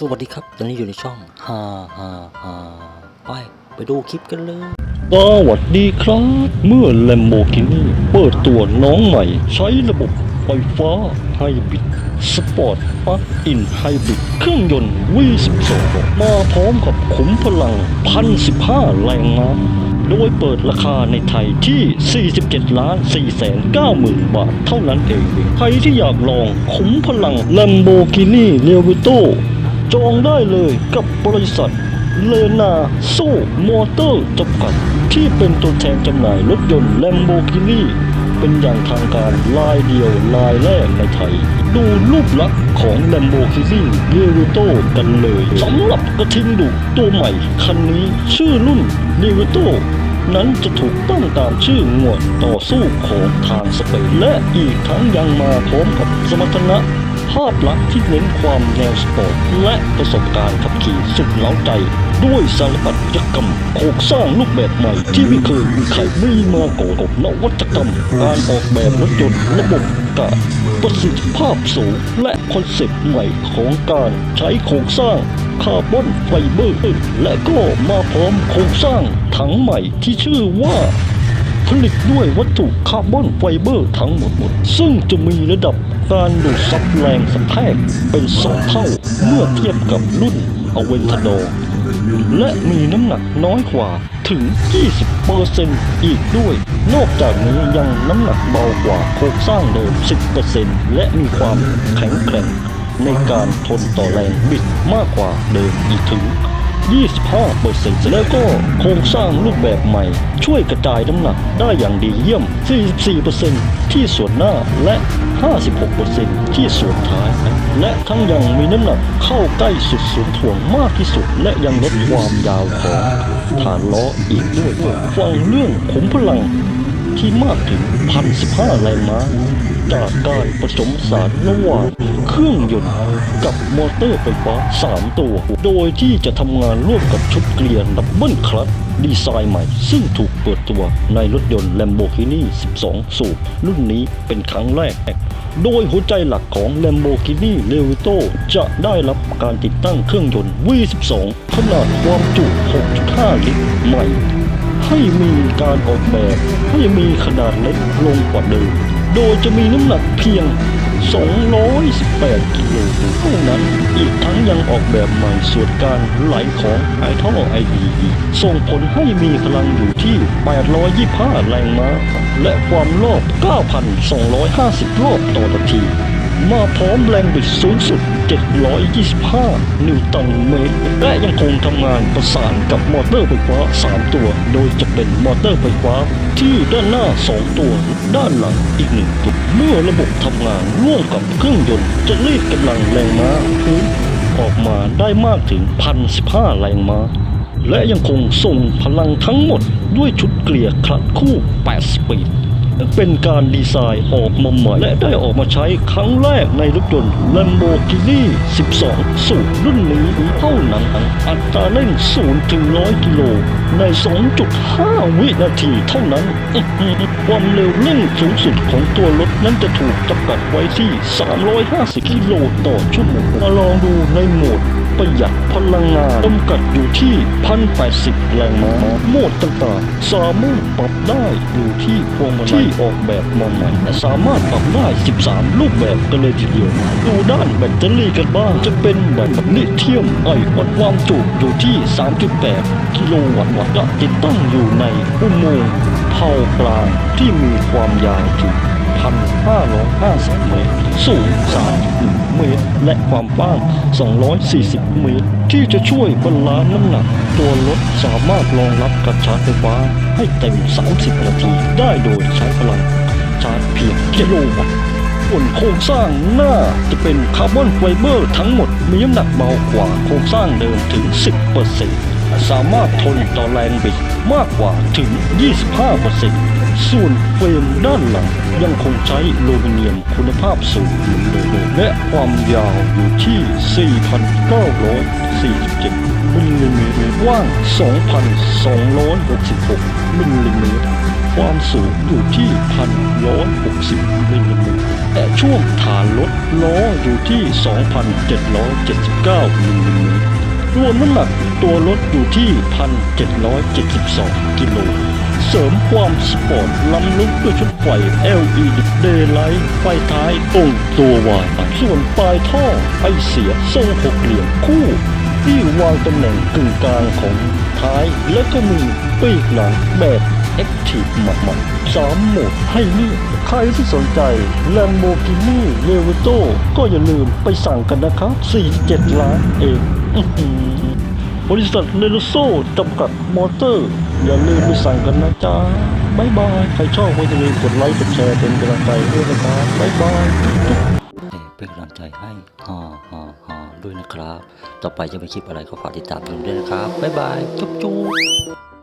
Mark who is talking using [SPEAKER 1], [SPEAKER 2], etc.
[SPEAKER 1] สวัสดีครับ ตอนนี้อยู่ในช่องฮาฮาฮาไป ไปดูคลิปกันเลย
[SPEAKER 2] สวัสดีครับ เมื่อ Lamborghini เปิดตัวน้องใหม่ ใช้ระบบไฟฟ้าไฮบริดสปอร์ตปลั๊กอินไฮบริดเครื่องยนต์ V12 มาพร้อมกับขุมพลัง 1,015 แรงม้าโดยเปิดราคาในไทยที่ 47 ล้าน 4 แสน 9 หมื่นบาทเท่านั้นเอง ใครที่อยากลองขุมพลัง Lamborghini l e v i t o จองได้เลยกับบริษัทเลนาโซมอเตอร์จำกัด ที่เป็นตัวแทนจำหน่ายรถยนต์ Lamborghini เป็นอย่างทางการลายเดียวลายแรกในไทย ดูรูปลักษณ์ของ Lamborghini l e v i t o กันเลยสำหรับกระทิงดุตัวใหม่ คันนี้ชื่อรุ่น l e v i t o นั้นจะถูกตั้งตามชื่อหมวดต่อสู้ของทางสเปนและอีกทั้งยังมาพร้อมกับสมรรถนะ ภาพลักษณ์ที่เน้นความแนวสปอร์ตและประสบการณ์ขับขี่สุดเล้าใจ ด้วยสารพัดยกรรมโครงสร้างรูปแบบใหม่ที่ไม่เคยมีใครมีมาก่อนกับนวัตกรรม การออกแบบรถยนต์ระบบกาประสิทธิภาพสูงและคอนเซ็ปต์ใหม่ของการใช้โครงสร้างคาร์บอนไฟเบอร์และก็มาพร้อมโครงสร้างถังใหม่ที่ชื่อว่าผลิตด้วยวัตถุคาร์บอนไฟเบอร์ทั้งหมดหมดซึ่งจะมีระดับ การดูดซับแรงสัมแทกเป็นสองเท่าเมื่อเทียบกับรุ่นอเวนทโด และมีน้ำหนักน้อยกว่าถึง 20%อีกด้วย นอกจากนี้ยังน้ำหนักเบากว่าโครงสร้างเดิม 10%และมีความแข็งแกร่งในการทนต่อแรงบิดมากกว่าเดิมอีกถึง 25%แล้วก็โครงสร้างรูปแบบใหม่ ช่วยกระจายน้ำหนักได้อย่างดีเยี่ยม 44%ที่ส่วนหน้าและ 56%ที่ส่วนท้าย และทั้งยังมีน้ำหนักเข้าใกล้สุดศูนย์ถ่วงมากที่สุด และยังลดความยาวของฐานล้ออีกด้วยฟังเรื่องขุมพลังที่มากถึง 1,015 แรงม้า จากการผสมสานระหว่างเครื่องยนต์กับมอเตอร์ไฟฟ้า 3 ตัว โดยที่จะทำงานร่วมกับชุดเกลียร์ดับเบิลคลัตดีไซน์ใหม่ ซึ่งถูกเปิดตัวในรถยนต์ Lamborghini 12 สูบ รุ่นนี้เป็นครั้งแรก โดยหัวใจหลักของ Lamborghini l e v i t o จะได้รับการติดตั้งเครื่องยนต์ V12 ขนาดความจุ 6.5 ลิตรใหม่ ให้มีการออกแบบให้มีขนาดเล็กลงกว่าเดิม โดยจะมีน้ำหนักเพียง 218 กิโลเท่านั้น อีกทั้งยังออกแบบใหม่ส่วนการไหลของไอท่อไอดีส่งผลให้มีพลังอยู่ที่ 825 แรงม้า และความรอบ 9,250 รอบต่อนาที มาพร้อมแรงบิดสูงสุด 725 นิวตันเมตร และยังคงทำงานประสานกับมอเตอร์ไฟฟ้า 3 ตัว โดยจะเป็นมอเตอร์ไฟฟ้าที่ด้านหน้า 2 ตัว ด้านหลังอีกหนึ่งตัว เมื่อระบบทำงานร่วมกับเครื่องยนต์ จะรีดกำลังแรงม้าพื้นออกมาได้มากถึง 1,015 แรงม้า และยังคงส่งพลังทั้งหมดด้วยชุดเกลียร์คลัตคู่ 8 สปีด เป็นการดีไซน์ออกมาใหม่และได้ออกมาใช้ครั้งแรกในรถยนต์ Lamborghini 12 สูตรรุ่นนี้เท่านั้นอัตราเร่ง0ถึง100 กิโล ใน 2.5 วินาทีเท่านั้น ความเร็วเร่งสูงสุดของตัวรถนั้นจะถูกจำกัดไว้ที่ 350 กิโลต่อชั่วโมงมาลองดูในโหมด ประหยัดพลังงานจำกัดอยู่ที่ 1,080 แรงม้าโหมดต่างๆ สามารถปรับได้อยู่ที่พวงมาลัยที่ออกแบบมาใหม่และสามารถปรับได้ 13 รูปแบบกันเลยทีเดียว ดูด้านแบตเตอรี่กันบ้าง จะเป็นแบบลิเธียมไอออนความจุอยู่ที่ 3.8 กิโลวัตต์วัตต์และติดตั้งอยู่ในอุโมงค์เผากลางที่มีความยาวถึง1,550เมตรสูง3.1 เมตร และความกว้าง 240 เมตร ที่จะช่วยบรรลานน้ำหนัก ตัวรถสามารถรองรับการชาร์จไฟฟ้าให้เต็ม 30 นาที ได้โดยใช้พลังชาร์จเพียงกิโลวัตต์ส่วนโครงสร้างหน้าจะเป็นคาร์บอนไฟเบอร์ทั้งหมดมีน้ำหนักเบากว่าโครงสร้างเดิมถึง 10%สามารถทนต่อแรงบิด มากกว่าถึง 25%ส่วนเฟรมด้านหลังยังคงใช้โลมิเนียมคุณภาพสูงเหมือนเดิมและความยาวอยู่ที่ 4,947มิลลิเมตรกว้าง 2,266มิลลิเมตรความสูงอยู่ที่1,160มิลลิเมตรและช่วงฐานรถล้ออยู่ที่ 2,779มิลลิเมตร รวมน้ำหนักตัวรถอยู่ที่ 1,772 กิโล เสริมความสปอร์ตล้ำลึกด้วยชุดไฟ LED Daylight ไฟท้ายตรงตัววาย ส่วนปลายท่อไอเสียทรงหกเหลี่ยมคู่ ที่วางตำแหน่งกึ่งกลางของท้ายและก็มีปีกหลังแบบ Active หมัดสามโหมดให้เลือกใครที่สนใจ Lamborghini l e v i t o ก็อย่าลืมไปสั่งกันนะครับ 47 ล้านเองบริษัทเนโลโซจำกัดมอเตอร์ อย่าลืมไปสั่งกันนะจ๊ะบ๊ายบาย ใครชอบก็อย่าลืมกดไลค์กดแชร์เป็นกำลังใจด้วยนะครับบ๊ายบาย
[SPEAKER 1] เป็นกำลังใจให้ฮ่าฮ่าฮ่าด้วยนะครับ ต่อไปจะมีคลิปอะไรก็ฝากติดตามชมด้วยนะครับ บ๊ายบาย จุ๊บจุ๊บ